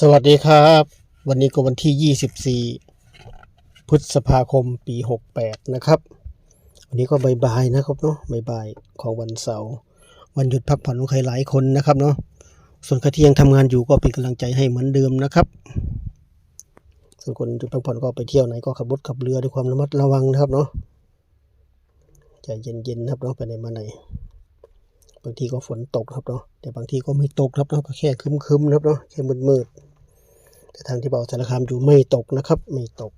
สวัสดีครับ วันนี้ก็วันที่ 24 พฤษภาคมปี 68 นะครับ วันนี้ก็บ่ายๆนะครับเนาะบ่ายๆของวันเสาร์วันหยุดพักผ่อนของใครหลายคนนะครับเนาะส่วนใครที่ยังทำงานอยู่ก็เป็นกำลังใจให้เหมือนเดิมนะครับ ส่วนคนหยุดพักผ่อนก็ไปเที่ยวไหนก็ขับรถขับเรือด้วยความระมัดระวังนะครับเนาะใจเย็นๆนะครับเนาะไปไหนมาไหนบางทีก็ฝนตกครับเนาะแต่บางทีก็ไม่ตกครับเนาะก็แค่คึมๆครับเนาะแค่มืดๆ แต่ทางที่บ่าสารคามอยู่ไม่ตกนะครับ ไม่ตก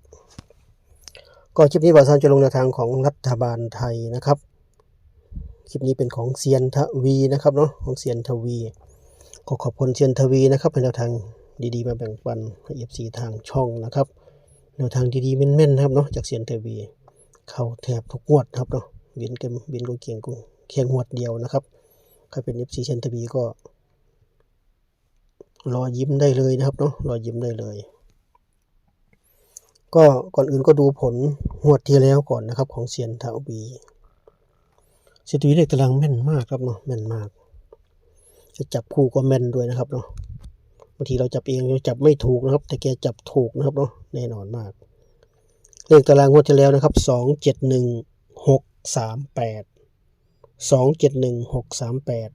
ก็คลิปนี้บ่าสารจะลงแนทางของรัฐบาลไทยนะครับ คลิปนี้เป็นของเซียนทวีนะครับเนาะของเซียนทวีก็ขอบคุณเซียนทวีนะครับเป็นแนวทางดีๆ มาแบ่งปันให้เอฟซีทางช่องนะครับแนวทางดีๆแม่นๆนะครับเนาะจากเซียนทวีเข้าแทบทุกงวดครับเนาะเบียนเกมเบียนกูเกียงกูเคียงงวดเดียวนะครับใครเป็น FC เชนทบีก็ รอยิ้มได้เลยนะครับเนาะรอยิ้มได้เลย ก็ก่อนอื่นก็ดูผลงวดที่แล้วก่อนนะครับ ของเซียนเทาบีเซียนทวีเลขตารางแม่นมากครับเนาะแม่นมาก จะจับคู่ก็แม่นด้วยนะครับเนาะบางทีเราจับเองเราจับไม่ถูกนะครับ แต่แกจับถูกนะครับเนาะแน่นอนมาก เลขตารางงวดที่แล้วนะครับสองเจ็ดหนึ่งหกสามแปดสองเจ็ดหนึ่งหกสามแปด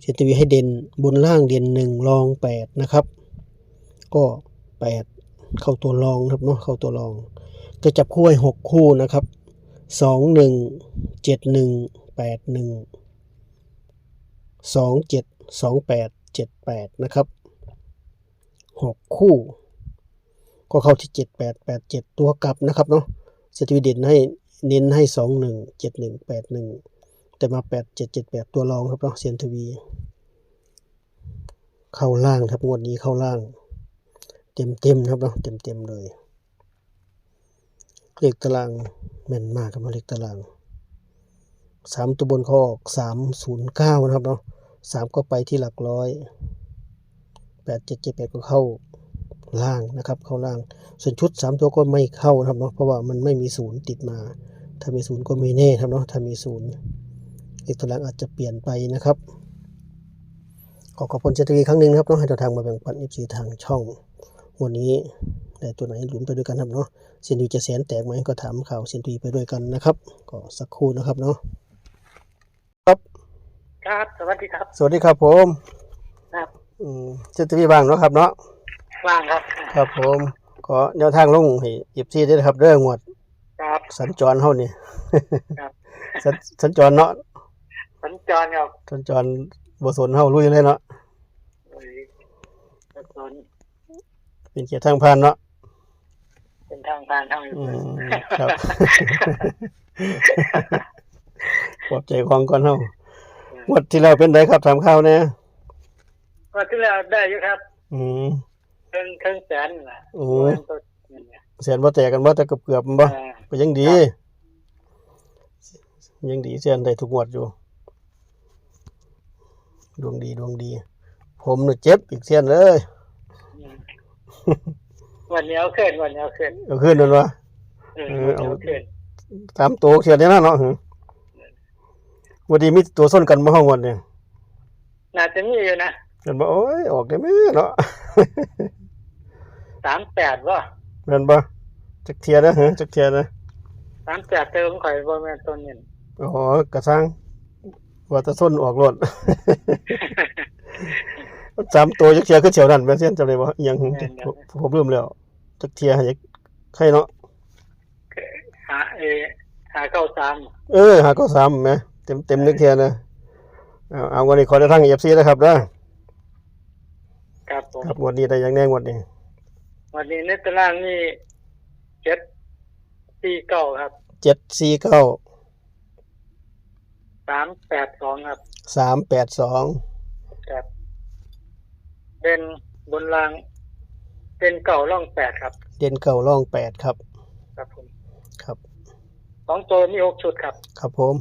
เชนทวีให้เด่นบนล่างเด่นหนึ่งรองแปดนะครับ ก็แปดเข้าตัวรองครับเนาะเข้าตัวรอง ก็จับคู่ให้หกคู่นะครับสองหนึ่งเจ็ดหนึ่งแปดหนึ่งสองเจ็ดสองแปดเจ็ดแปดนะครับหกคู่ ก็เข้าที่เจ็ดแปดแปดเจ็ดตัวกลับนะครับเนาะเชนทวีเด่นให้เน้นให้สองหนึ่งเจ็ดหนึ่งแปดหนึ่ง แต่มาแปดเจ็ดเจ็ดแปดตัวรองครับเนาะเซียนทวี เข้าล่างครับงวดนี้เข้าล่าง เต็มเต็มครับเนาะเต็มเต็มเลย เลขตารางแม่นมากครับเลขตารางสามตัวบนเขาออกสามศูนย์เก้านะครับเนาะสามก็ไปที่หลักร้อยแปดเจ็ดเจ็ดแปดก็เข้าล่างนะครับ เข้าล่าง ส่วนชุดสามตัวก็ไม่เข้านะครับเนาะเพราะว่ามันไม่มีศูนย์ติดมา ถ้ามีศูนย์ก็ไม่แน่ครับเนาะถ้ามีศูนย์ เลขตัวหลังอาจจะเปลี่ยนไปนะครับ ขอขอบคุณเจตวีครั้งหนึ่งนะครับเนาะให้เราทางมาแบ่งปันเอฟซีทางช่อง วันนี้ได้ตัวไหนลุ้นไปด้วยกันครับเนาะเซียนดูจะแสนแตกไหมก็ถามข่าวเซียนดูไปด้วยกันนะครับ ก็สักครู่นะครับเนาะครับครับ สวัสดีครับ สวัสดีครับผมครับ อืมเจตวีบ้างเนาะครับเนาะว่างครับ ครับผมขอแนวทางลงให้เอฟซีด้วยนะครับเรื่องงวดครับสัญจรเฮานี่ครับสัญสัญจรเนาะ สัญจรครับสัญจรบ่สนเฮาลุยเลยเนาะโอ้ยสัญจรเป็นเกียรติทางผ่านเนาะเป็นทางการทางอยู่อืมครับปลอบใจของก่อนเฮาวัดที่แล้วเป็นไดครับถามข่าวแหน่ก็ที่แล้วได้อยู่ครับ อืมเครื่องเครื่องแสนน่ะโอ้โอ้ยตัวเนี่ยแสนบ่แตกกันบ่แต่เกือบๆมันบ่เออก็ยังดี ยังดีแสนได้ทุกงวดอยู่ ดวงดีดวงดี ผมน่ะเจ็บอีกเสียนเลยอืมวันนี้เอาขึ้นวันนี้เอาขึ้นเอาขึ้นนั่นวะเออเออวันเอานี้เอาขึ้นตามตัวเสียนนี่นะเนาะหึวันนี้มีตัวส้นกันบ่เฮางวดเนี่ยน่าจะมีอยู่นะเห็นบ่โอ้ยออกได้มั้ยเนาะสามแปดว่าแม่นบ่จักเทียนะฮะจักเทียนะสามแปดเติมข่อยบ่แม่นต้นเงินอ๋อกระซัง ว่าจะส้นออกรถสามตัวจักเทียคือเฉียวนั่นแม่นเสียนจำได้บ่อิหยังหึผมผมลืมแล้วจักเทียให้ใครเนาะหาเออหาเก้าสามเออหาก็สามแหมเต็มเต็มนึกเทียนะเอาเอาวันนี้ขอได้ทั้ง FC นะครับเด้อครับผมครับงวดนี้ได้อย่างแน่งวดนี้วันนี้ในตารางนี่เจ็ดสี่เก้าครับ749สา มแปดสองครับ382ครับเป็นบนรางเป็นเก่าร่องแปดครับ เด่นเก่าร่อง8ครับ ครับผมครับสองตัวมีหกชุดครับ ครับผม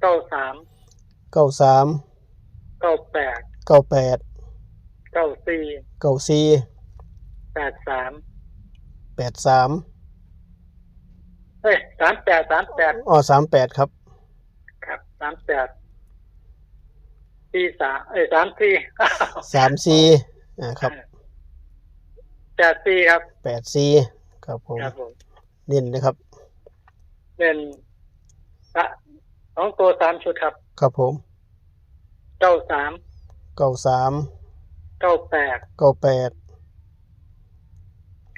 เก้าสาม93เก้าแปด98เก้าสี่94แปดสาม83 เอ้ยสามแปดสามแปดอ๋อ38ครับ ครับสามแปดสี่สามเอ้ยสามสี่สามสี่อ่าครับแปดสี่ครับแปดสี่ครับผมครับผมเน้นนะครับ เป็นสะสองตัวสามชุดครับ ครับผมเก้าสามเก้าสามเก้าแปดเก้าแปด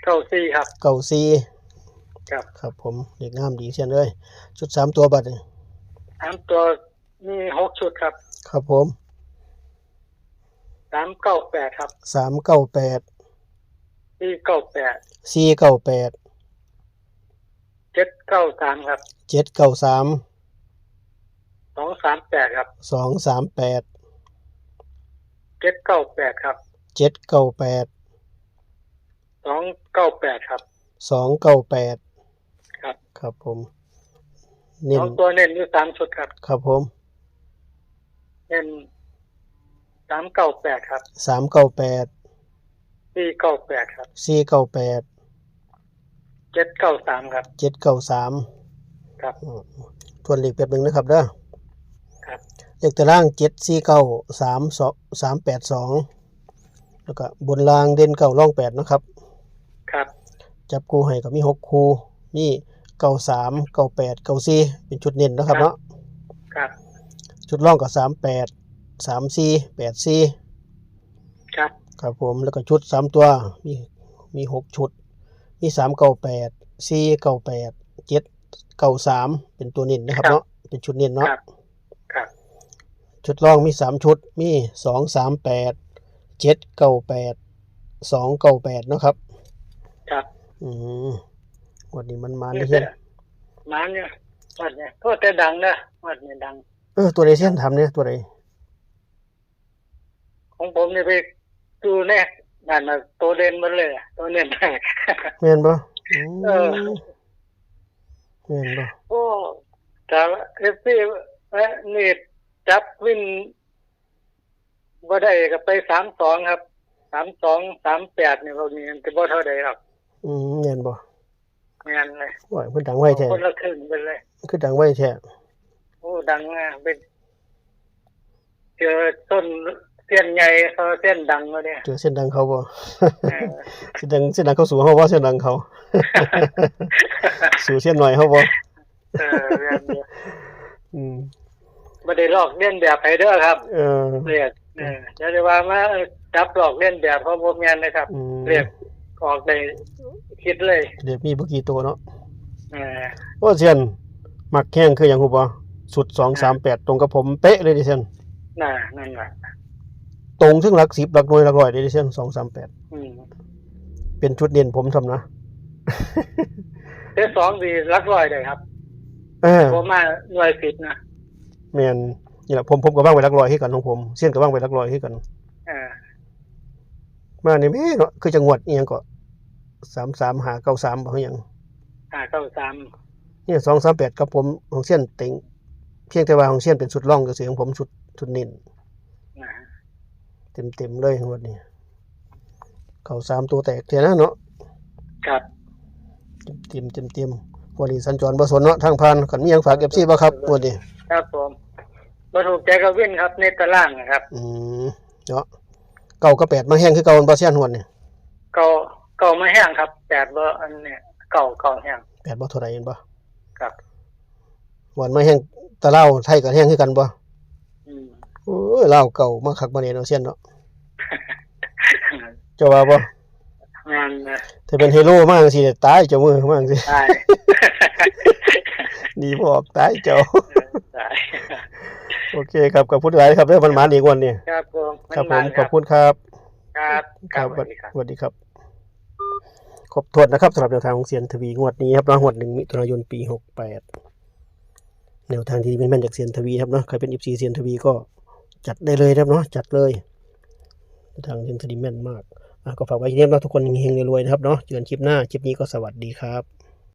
เก้าสี่ครับเก้าสี่ ครับครับ ผมเด็กงามดีเช่นเลยชุดสามตัวบัตรนี่สามตัวมีหกชุดครับ ครับผมสามเก้าแปดครับสามเก้าแปดสี่เก้าแปดสี่เก้าแปดเจ็ดเก้าสามครับเจ็ดเก้าสามสองสามแปดครับสองสามแปดเจ็ดเก้าแปดครับเจ็ดเก้าแปดสองเก้าแปดครับสองเก้าแปด ครับ ครับผมสเน้นองตัวเน้นอยู่สามชุดครับ ครับผม เน้นสามเก้าแปดครับสามเก้าแปดสี่เก้าแปดครับสี่เก้าแปดเจ็ดเก้าสามครับเจ็ดเก้าสามครับทวนเลขแบบหนึ่งนะครับเด้อครับเลขตารางเจ็ดสี่เก้าสามสองสามแปดสองแล้วก็บนรางเด่นเก้าร่องแปดนะครับ ครับ จับคู่ให้ก็มีหกคู่ มีเก้าสามเก้าแปดเก้าสี่เป็นชุดเน้นนะครับเนาะครับ ชุดร่องก็สามแปดสามสี่แปดสี่ครับครับผมแล้วก็ชุดสามตัวมีมีหกชุด มีสามเก้าแปดสี่เก้าแปดเจ็ดเก้าสามเป็นตัวเน้นนะครับเนาะเป็นชุดเน้นคเนาะรับครับชุดร่องมีสามชุดมีสองสามแปดเจ็ดเก้าแปดสองเก้าแปดเนาะครับ ครับ อืม วันนี้มันมาได้เช่นมาเนี่ยวัดเนี่ยก็แต่ดังนะวัดเนี่ยดัง เออตัวใดเช่นทำเนี่ยตัวใดของผมเนี่ยไปดูแน่นั่นน่ะตัวเด่นหมันเลยอะตัวเด่นแม่นปะเออแม่นปะโอ้แต่เอฟซีนี่จับวินบ่ได้ก็ไปสามสองครับสามสองสามแปดเนี่ยพวกนี้มันจะบ่เท่าใดหรอกอืมแม่นปะ งานเลยว่าเพิ่นดังไว้แท้คนละครึ่งไปเลยคือดังไว้แท้โอ้ดังอะเป็นเจอต้นเส้นใหญ่เขาเส้นดังมาเนี่ยเจอเส้นดังเขาบ่เออเส้นดังเส้นดังเขาสู่เฮาบ่เส้นดังเขาสู่เส้นหน่อยเฮาบ่เออเรียนเดียวอืมไม่ได้ลอกเลียนแบบไฮเดอร์ครับ เออเรียกเออจะได้ว่ามาจับหลอกเลียนแบบเพราะผมงานนะครับอืมเรียก ออกได้คิดเลยเดี๋ยวมีบ่กี่ตัวเนาะเออโอ้เซียนมักแข้งคือหยังฮู้บ่สุด238ตรงกับผมเป๊ะเลยดิเซียนน่ะนั่นแหละตรงถึงหลัก10หลักหน่วยหลักร้อยเลยดิเซียน238อืมเป็นชุดเด่นผมทำนะเทสสองดีรักร้อยเลยครับเออผมมาหน่วยผิดนะแม่นนี่แหละผมผมก็ว่างไว้หลักร้อยให้กันของผมเซียนก็ว่างไว้หลักร้อยให้กันเออ มานี่แม่เนาะคือจังหวัดอีหยังก็33หา93บ่คือหยังห้าเก้าสามเนี่ย238กับผมของเซียนเต็งเพียงแต่ว่าของเซียนเป็นชุดร่องก็สิของผมชุดชุดเน้นนะเต็มๆเลยงวดนี้เข้าสามตัวแตกเท่านั้นเนาะครับเต็มเต็มเต็มๆวันนี้สัญจรบ่สนเนาะทางผ่านขันมีหยังฝาก FC บ่ครับงวดนี้ครับผมมาถูกใจกับวินครับในตารางนะครับ อืมเนาะ เก่ากับแปดมาแห้งคือเก่าบ่เซียนหวดนี่เก่าเก่ามาแห้งครับแปดเบอร์อันเนี้ยเก่าเก่าแห้งแปดบ่เท่าใดเห็นบ่ครับหวานมาแห้งตะเล่าวไทยก็แห้งคือกันบ่อืมโอ้ยลาวเก่ามาคักบ่เนี่ยเนาะเซียนเนาะเจ้าว่าบ่งานนะถ้าเป็นเฮโร่มาจังซี่ตายเจ้ามือมาจังซี่ได้ดีบ่ออกตายเจ้าได้ โอเคครับขอบคุณหลายครับเด้อมันหมานอีกวันนี้ครับผมครับผมนขอบคุณครับ ครับครับสสวัสดีครับวัสดีครับ ครบถ้วนนะครับสำหรับแนวทางของเซียนทวีงวดนี้ครับรางวัลหนึ่งมิถุนายนปีหกแปดแนวทางที่เป็นแม่นจากเซียนทวีครับเนาะใครเป็นอิฟซีเซียนทวีก็จัดได้เลยนะครับเนาะจัดเลยแนวทางเซียนทวีแม่นมากอะก็ฝากไว้ที่นี่นะทุกคนเฮงๆรวยๆนะครับเนาะเจอกันคลิปหน้าคลิปนี้ก็สวัสดีครับ